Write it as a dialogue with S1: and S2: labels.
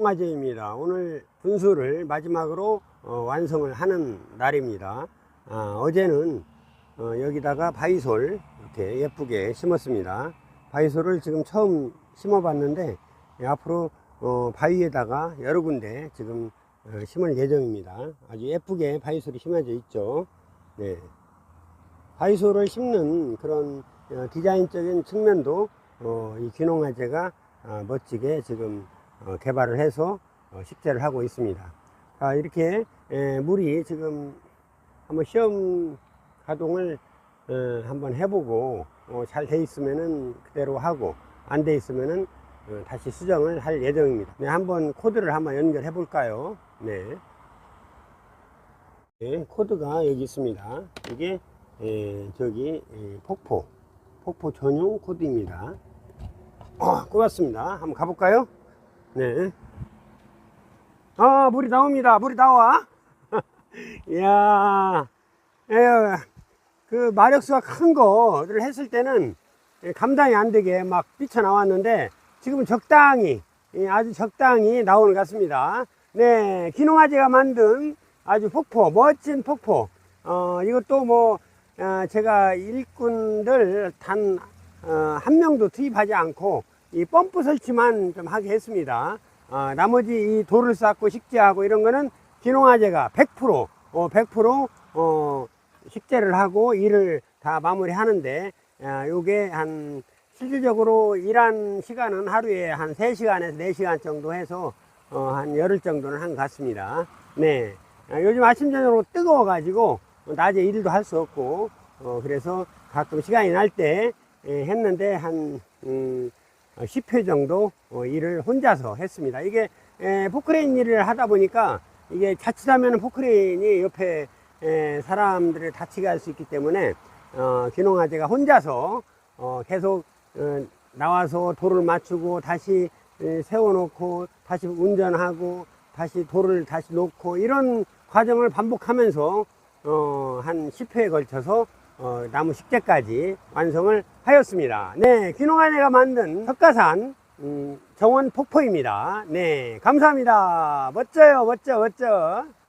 S1: 화제입니다. 오늘 분수를 마지막으로 어, 완성을 하는 날입니다. 아, 어제는 어, 여기다가 바이솔 이렇게 예쁘게 심었습니다. 바이솔을 지금 처음 심어봤는데 예, 앞으로 어, 바위에다가 여러 군데 지금 어, 심을 예정입니다. 아주 예쁘게 바이솔이 심어져 있죠. 네. 바이솔을 심는 그런 어, 디자인적인 측면도 어, 이 귀농화재가 아, 멋지게 지금 어, 개발을 해서 어, 식재를 하고 있습니다. 아, 이렇게 에, 물이 지금 한번 시험 가동을 어, 한번 해보고 어, 잘돼 있으면은 그대로 하고 안 돼 있으면은 어, 다시 수정을 할 예정입니다. 네, 한번 코드를 한번 연결해 볼까요? 네. 네, 코드가 여기 있습니다. 이게 에, 저기 에, 폭포 폭포 전용 코드입니다. 어, 고맙습니다. 한번 가볼까요? 네. 아, 물이 나옵니다. 물이 나와. 이야, 에휴, 그 마력수가 큰 거를 했을 때는 감당이 안 되게 막 삐쳐나왔는데 지금은 적당히, 예, 아주 적당히 나오는 것 같습니다. 네, 기농아재가 만든 아주 폭포, 멋진 폭포. 어, 이것도 뭐, 어, 제가 일꾼들 단, 어, 한 명도 투입하지 않고 이 펌프 설치만 좀 하게 했습니다. 어, 나머지 이 돌을 쌓고 식재하고 이런 거는 기농화재가 100% 어, 100% 어, 식재를 하고 일을 다 마무리 하는데 아, 요게 한 실질적으로 일한 시간은 하루에 한 3시간에서 4시간 정도 해서 어, 한 열흘 정도는 한 것 같습니다. 네. 아, 요즘 아침 저녁으로 뜨거워 가지고 낮에 일도 할 수 없고 어, 그래서 가끔 시간이 날 때 했는데 한 음, 10회 정도 어, 일을 혼자서 했습니다. 이게 에, 포크레인 일을 하다 보니까 이게 자칫하면 포크레인이 옆에 에, 사람들을 다치게 할 수 있기 때문에 어, 귀농아재가 혼자서 어, 계속 어, 나와서 돌을 맞추고 다시 에, 세워놓고 다시 운전하고 다시 돌을 다시 놓고 이런 과정을 반복하면서 어, 한 10회에 걸쳐서 어, 나무 식재까지 완성을 하였습니다. 네, 귀농아재가 만든 석가산 음, 정원 폭포입니다. 네, 감사합니다. 멋져요, 멋져, 멋져.